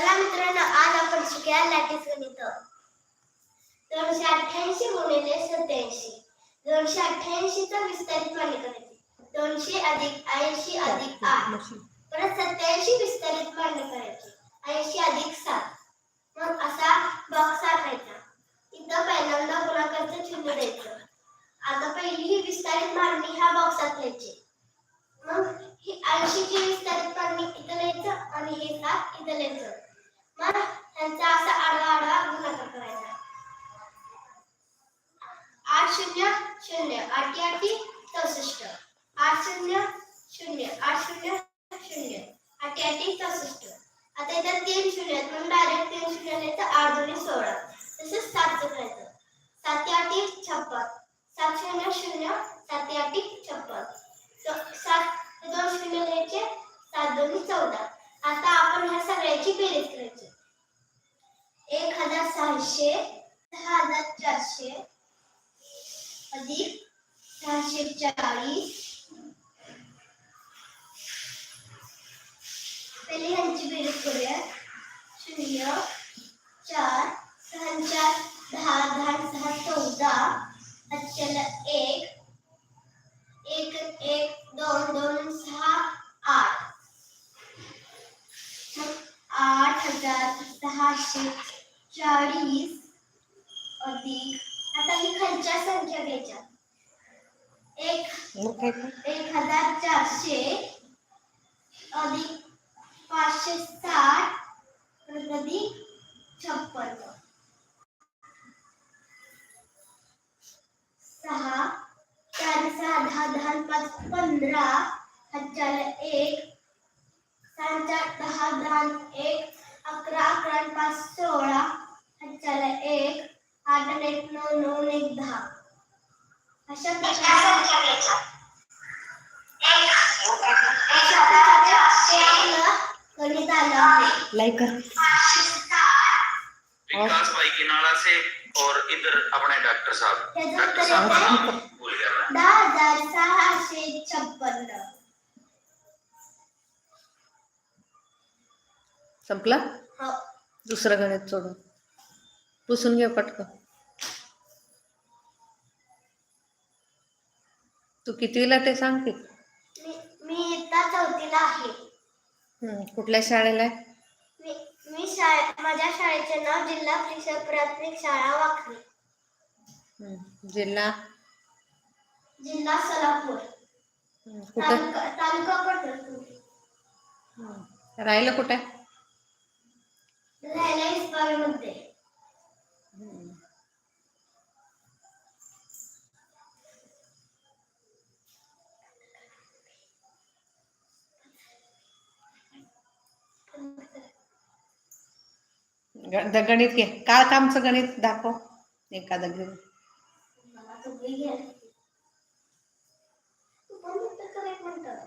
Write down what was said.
चला मित्रांनो आज आपण शिकूया लॅटिस गणित. दोनशे अठ्ठ्याऐंशी गुणिले सत्याऐंशी. दोनशे अठ्ठ्याऐंशी चा विस्तारित मांडणी करायची दोनशे अधिक ऐंशी अधिक आठ. परत सत्याऐंशी विस्तारित मांडणी करायची. ऐंशी अधिक सात. मग असा बॉक्स आखायचा. इथं पहिल्यांदा गुणाकारचं चिन्ह द्यायचं. आता पहिली ही विस्तारित मांडणी ह्या बॉक्सात लिहायची. मग ही ऐंशीची विस्तारित मांडणी इथं लिहायचं आणि हे सात इथं लिहायचं. मग त्यांचा असा आडवा आडवा गुणाकार करायचा. आठ शून्य शून्य आठी आठी चौसष्ट. आठ शून्य शून्य आठ शून्य शून्य आठी आठी चौसष्ट. आता इथं तीन शून्य म्हणून डायरेक्ट तीन शून्य लिहायचं आठ दोन्ही सोळा. तसंच सातचं करायचं साती आठी छप्पन. सात शून्य शून्य साती आठी छप्पन. सात दोन शून्य आपण ह्या सगळ्याची बेरीज करायची एक हजार सहाशे दहा हजार चारशे अधिक सहाशे चाळीस पहिले ह्यांची बेरीज करूया शून्य चार सहा चार दहा दहा सहा चौदा अच्छाला एक एक एक दोन दोन सहा हजार सहाशे चाळीस अधिक. आता ही खालच्या संख्या घ्यायच्या. एक? एक हजार चारशे अधिक पाचशे साठ अधिक छप्पन्न सहा चार सहा दहा दहा पाच पंधरा हजारला एक सहा चार दहा दहा एक अकरा अकरा पाच सोळा. हजारला एक आठ आणि एक नऊ नऊ आणि एक दहा. अशा प्रकारे कर. विकास भाई से और इधर अपने डॉक्टर साहब. डॉक्टर साहब दहा हजार सहाशे छप्पन्न. संपला? दुसरं गणित सोडून. पुसून घे पटकन. तू कितवीला ते सांग की. मी मी इयत्ता चौथीला आहे. कुठल्या शाळेला आहे? मी मी शाळे माझ्या शाळेचे नाव जिल्हा परिषद प्राथमिक शाळा वाखरी हम्म, जिल्हा? जिल्हा सोलापूर. हम्म, कुठं? तालुका तालुका पंढरपूर. हम्म, राहिलं कुठे? ग- द- गणित घे. काय कामचं गणित? दाखव. एखादं घेऊन मला घ्यायला तू कर एक मिनिटं.